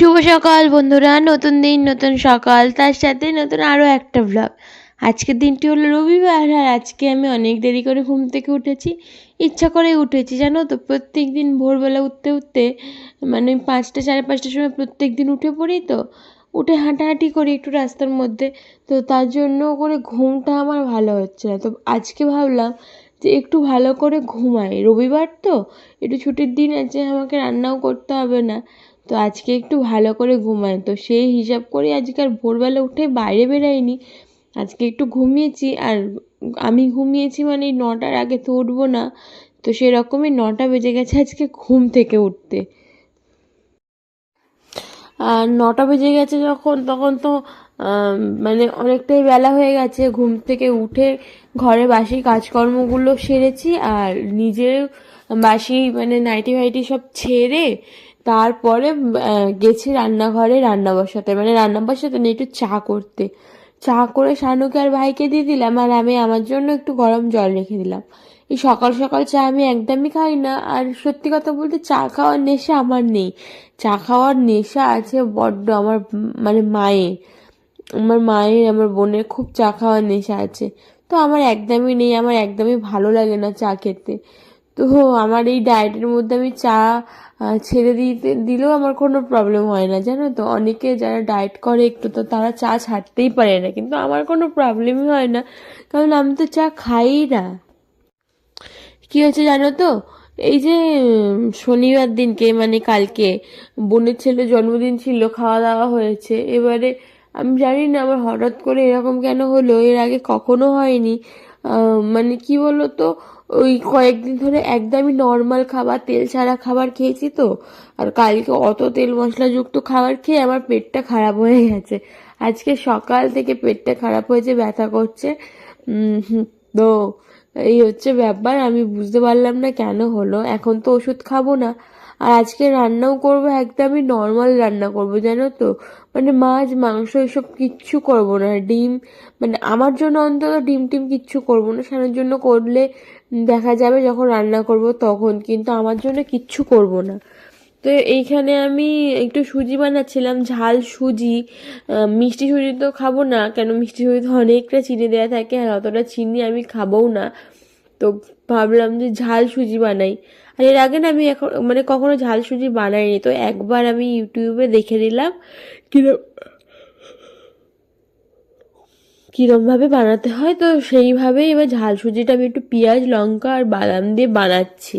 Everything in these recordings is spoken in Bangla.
সকাল বন্ধুরা, নতুন দিন, নতুন সকাল, তার সাথে নতুন আরও একটা ব্লগ আজকের দিনটি হলো রবিবার আর আজকে আমি অনেক দেরি করে ঘুম থেকে উঠেছি। ইচ্ছা করে উঠেছি, জানো তো? প্রত্যেক দিন ভোরবেলা উঠতে উঠতে মানে পাঁচটা, সাড়ে পাঁচটার সময় প্রত্যেক দিন উঠে পড়ি তো, উঠে হাঁটাহাঁটি করি একটু রাস্তার মধ্যে। তো তার জন্য করে ঘুমটা আমার ভালো হচ্ছে না। তো আজকে ভাবলাম যে একটু ভালো করে ঘুমাই। রবিবার তো, একটু ছুটির দিন আছে, আমাকে রান্নাও করতে হবে না। তো আজকে একটু ভালো করে ঘুমাই। তো সেই হিসাব করে আজকে আর ভোরবেলা উঠে বাইরে বেরাইনি আজকে একটু ঘুমিয়েছি আর আমি ঘুমিয়েছি মানে নটার আগে তো উঠবো না। তো সেরকমই নটা বেজে গেছে আজকে ঘুম থেকে উঠতে। আর নটা বেজে গেছে যখন, তখন তো মানে অনেকটাই বেলা হয়ে গেছে। ঘুম থেকে উঠে ঘরে বাসি কাজকর্মগুলো সেরেছি আর নিজের বাসি মানে নাইটি ফাইটি সব ছেড়ে তারপরে গেছি রান্নাঘরে রান্না বসাতে মানে রান্না বসাতে না একটু চা করতে। চা করে শানুকে আর ভাইকে দিয়ে দিলাম, আর আমি আমার জন্য একটু গরম জল রেখে দিলাম। এই সকাল সকাল চা আমি একদমই খাই না, আর সত্যি কথা বলতে চা খাওয়ার নেশা আমার নেই। চা খাওয়ার নেশা আছে বড্ড আমার মানে মায়ের। আমার মায়ের, আমার বোনের খুব চা খাওয়ার নেশা আছে। তো আমার একদমই নেই, আমার একদমই ভালো লাগে না চা খেতে। তো আমার এই ডায়েটের মধ্যে আমি চা ছেড়ে দিতে, দিলেও আমার কোনো প্রবলেম হয় না, জানো তো? অনেকে যারা ডায়েট করে একটু, তো তারা চা ছাড়তেই পারে না, কিন্তু আমার কোনো প্রবলেমই হয় না, কারণ আমি তো চা খাই না। কি হয়েছে জানো তো? এই যে, শনিবার দিনকে মানে কালকে, বোনের ছেলে জন্মদিন ছিল খাওয়া দাওয়া হয়েছে, এবারে আমি জানি না আমার হঠাৎ করে এরকম কেন হলো? এর আগে কখনো হয়নি। মানে কি বলো তো ওই কয়েকদিন ধরে একদমই নর্মাল খাবার, তেল ছাড়া খাবার খেয়েছি তো। আর কালকে অত তেল মশলাযুক্ত খাবার খেয়ে আমার পেটটা খারাপ হয়ে গেছে। আজকে সকাল থেকে পেটটা খারাপ হয়েছে, ব্যথা করছে। তো এই হচ্ছে ব্যাপার, আমি বুঝতে পারলাম না কেন হলো। এখন তো ওষুধ খাব না। আর আজকে রান্নাও করব, একদমই নর্মাল রান্না করব, জানো তো? মানে মাছ, মাংস এসব কিচ্ছু করব না। ডিম মানে আমার জন্য অন্তত ডিম টিম কিচ্ছু করব না। সানার জন্য করলে দেখা যাবে যখন রান্না করব তখন, কিন্তু আমার জন্য কিচ্ছু করব না। তো এইখানে আমি একটু সুজি বানাচ্ছিলাম, ঝাল সুজি। মিষ্টি সুজি তো খাব না, কেন মিষ্টি সুজি তো অনেকটা চিনি দেওয়া থাকে আর অতটা চিনি আমি খাবোও না। তো ভাবলাম যে ঝাল সুজি বানাই। আর এর আগে না আমি এখন মানে কখনো ঝাল সুজি বানাইনি। তো একবার আমি ইউটিউবে দেখে নিলাম, কিরম, কিরমভাবে বানাতে হয়। তো সেইভাবেই এবার ঝাল সুজিটা আমি একটু পেঁয়াজ, লঙ্কা আর বাদাম দিয়ে বানাচ্ছি।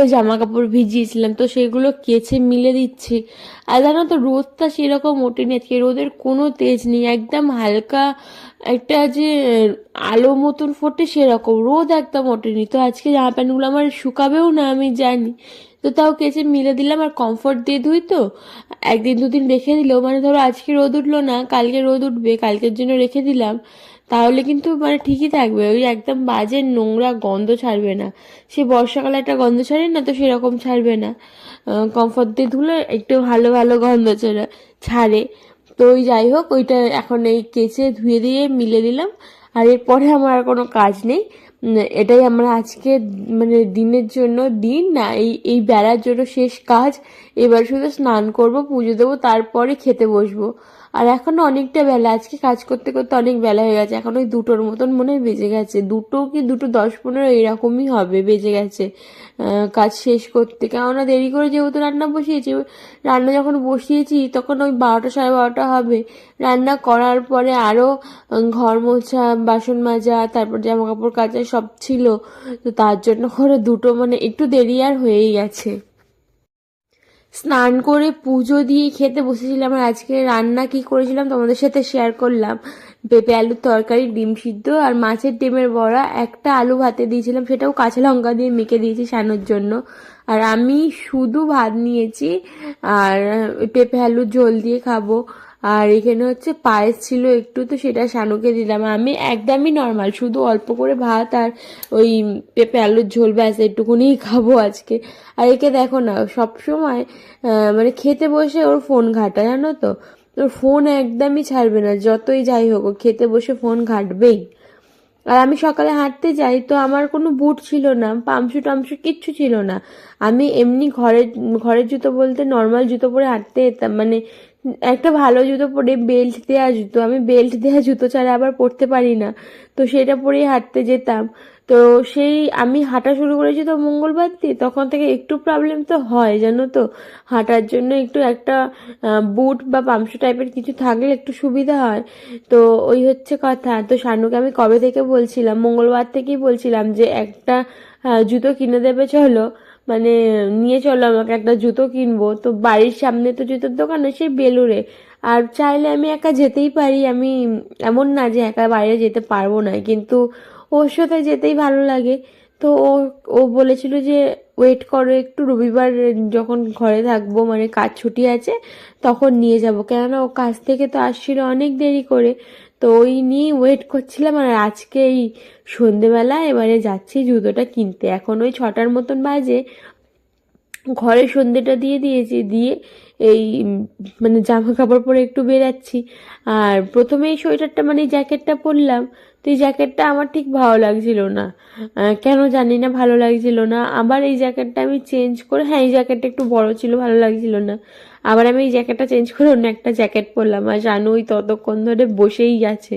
অনেকগুলো জামা কাপড় ভিজিয়েছিলাম, তো সেগুলো কেচে মিলে দিচ্ছি। আর জানো তো, রোদটা সেরকম ওঠেনি আজকে, রোদের কোনো তেজ নেই, একদম হালকা একটা যে আলো মতন ফোটে সেরকম, রোদ একদম ওঠেনি। তো আজকে জামা প্যান্টগুলো আমার শুকাবেও না, আমি জানি। তো তাও কেচে মিলে দিলাম, আর কমফর্ট দিয়ে ধুই তো, একদিন দুদিন রেখে দিলেও মানে ধরো আজকে রোদ উঠল না, কালকে রোদ উঠবে, কালকের জন্য রেখে দিলাম। তাহলে কিন্তু মানে ঠিকই থাকবে। ওই একদম বাজে নোংরা গন্ধ ছাড়বে না। সে বর্ষাকালে একটা গন্ধ ছাড়ে না তো সেরকম ছাড়বে না। কমফর্ট দিয়ে ধুলে একটু ভালো ভালো গন্ধ ছাড়া ছাড়ে। তো ওই যাই হোক, ওইটা এখন এই কেচে ধুয়ে দিয়ে মিলে দিলাম। আর এরপরে আমার আর কোনো কাজ নেই। এটাই আমার আজকে মানে দিনের জন্য দিন, না এই এই বেড়ার জন্য শেষ কাজ। এবার শুধু স্নান করব, পুজো দেবো, তারপরে খেতে বসবো। আর এখনও অনেকটা বেলা। আজকে কাজ করতে করতে অনেক বেলা হয়ে গেছে। এখন ওই দুটোর মতন মনে হয় বেজে গেছে। দুটো কি দুটো দশ পনেরো এরকমই হবে, বেজে গেছে কাজ শেষ করতে। কেননা দেরি করে যেহেতু রান্না বসিয়েছি, রান্না যখন বসিয়েছি তখন ওই বারোটা সাড়ে বারোটা হবে। রান্না করার পরে আরও ঘর মোছা, বাসন মাজা, তারপর জামা কাপড় কাচা সব ছিল। তো তার জন্য করে দুটো মানে একটু দেরি আর হয়েই গেছে। স্নান করে পুজো দিয়ে খেতে বসেছিলাম আর আজকে রান্না কি করেছিলাম তোমাদের সাথে শেয়ার করলাম। পেঁপে আলুর তরকারি, ডিম সিদ্ধ আর মাছের ডিমের বড়া। একটা আলু ভাতে দিয়েছিলাম, সেটাও কাঁচা লঙ্কা দিয়ে মেখে দিয়েছি সানোর জন্য। আর আমি শুধু ভাত নিয়েছি আর পেঁপে আলুর ঝোল দিয়ে খাব। আর এখানে হচ্ছে পায়েস ছিল একটু, তো সেটা শানুকে দিলাম। আমি একদমই নর্মাল শুধু অল্প করে ভাত আর ওই পেঁপে আলুর ঝোল ব্যাস একটুকুনিই খাব আজকে। আর একে দেখো না সব সময় মানে খেতে বসে ওর ফোন ঘাটা, জানো তো? ওর ফোন একদমই ছাড়বে না, যতই যাই হোক খেতে বসে ফোন ঘাটবেই। আর আমি সকালে হাঁটতে যাই, তো আমার কোনো বুট ছিল না পামশু টামশু কিচ্ছু ছিল না। আমি এমনি ঘরের ঘরের জুতো বলতে নর্মাল জুতো পরে হাঁটতে যেতাম মানে একটা ভালো জুতো পরে বেল্ট দেওয়া জুতো, আমি বেল্ট দেওয়া জুতো ছাড়া আবার পরতে পারি না। তো সেটা পরেই হাঁটতে যেতাম। তো সেই আমি হাঁটা শুরু করেছি তো মঙ্গলবার দিয়ে তখন থেকে একটু প্রবলেম তো হয়, জানো তো? হাঁটার জন্য একটু একটা বুট বা পামশু টাইপের কিছু থাকলে একটু সুবিধা হয়। তো ওই হচ্ছে কথা। তো শানুকে আমি কবে থেকে বলছিলাম, মঙ্গলবার থেকেই বলছিলাম যে একটা জুতো কিনে দেবে, চলো। মানে নিয়ে চলো, আমাকে একটা জুতো কিনবো। তো বাড়ির সামনে তো জুতোর দোকান আছে বেলুড়ে। আর চাইলে আমি একা যেতেই পারি। আমি এমন না যে একা বাইরে যেতে পারব না। কিন্তু ওর সাথে যেতেই ভালো লাগে। তো ও ও বলেছিল যে ওয়েট করো একটু। রবিবার যখন ঘরে থাকব মানে কাজ ছুটি আছে, তখন নিয়ে যাব। কেননা ও কাজ থেকে তো আসছিল অনেক দেরি করে। তো ওই নিয়ে ওয়েট করছিলাম আর আজকে এই সন্ধেবেলা এবারে যাচ্ছি জুতোটা কিনতে। এখন ওই ছটার মতন বাজে। ঘরে সন্ধেটা দিয়ে দিয়েছি, দিয়ে এই মানে জামা কাপড় পরে একটু বেরাচ্ছি। আর প্রথমে এই সোয়েটারটা মানে জ্যাকেটটা পরলাম। তো এই জ্যাকেটটা আমার ঠিক ভালো লাগছিল না। কেন জানি না, ভালো লাগছিল না। আবার এই জ্যাকেটটা আমি চেঞ্জ করে হ্যাঁ এই জ্যাকেটটা একটু বড় ছিল, ভালো লাগছিল না। আবার আমি এই জ্যাকেটটা চেঞ্জ করে অন্য একটা জ্যাকেট পরলাম। আর জানুই ততক্ষণ ধরে বসেই গেছে।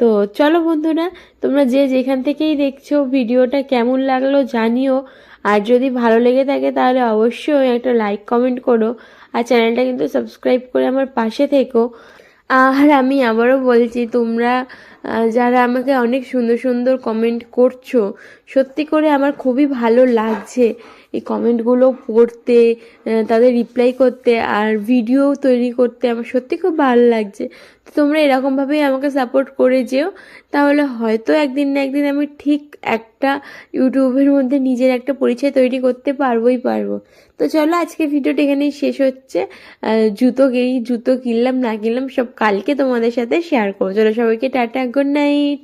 তো চলো বন্ধুরা, তোমরা যে যেখান থেকেই দেখছ ভিডিওটা কেমন লাগল জানিও। আর যদি ভালো লেগে থাকে তাহলে অবশ্যই একটা লাইক কমেন্ট করো। আর চ্যানেলটা কিন্তু সাবস্ক্রাইব করে আমার পাশে থেকো। আর আমি আবারও বলছি, তোমরা যারা আমাকে অনেক সুন্দর সুন্দর কমেন্ট করছ, সত্যি করে আমার খুবই ভালো লাগছে। এই কমেন্টগুলো পড়তে তাদের রিপ্লাই করতে আর ভিডিও তৈরি করতে আমার সত্যি খুব ভালো লাগছে। তো তোমরা এরকমভাবেই আমাকে সাপোর্ট করে যেও। তাহলে হয়তো একদিন না একদিন আমি ঠিক একটা ইউটিউবের মধ্যে নিজের একটা পরিচয় তৈরি করতে পারবোই পারব। তো চলো আজকে ভিডিওটা এখানেই শেষ হচ্ছে। জুতো এই জুতো কিনলাম, না কিনলাম, সব কালকে তোমাদের সাথে শেয়ার করব। চলো সবাইকে টাটা গুড নাইট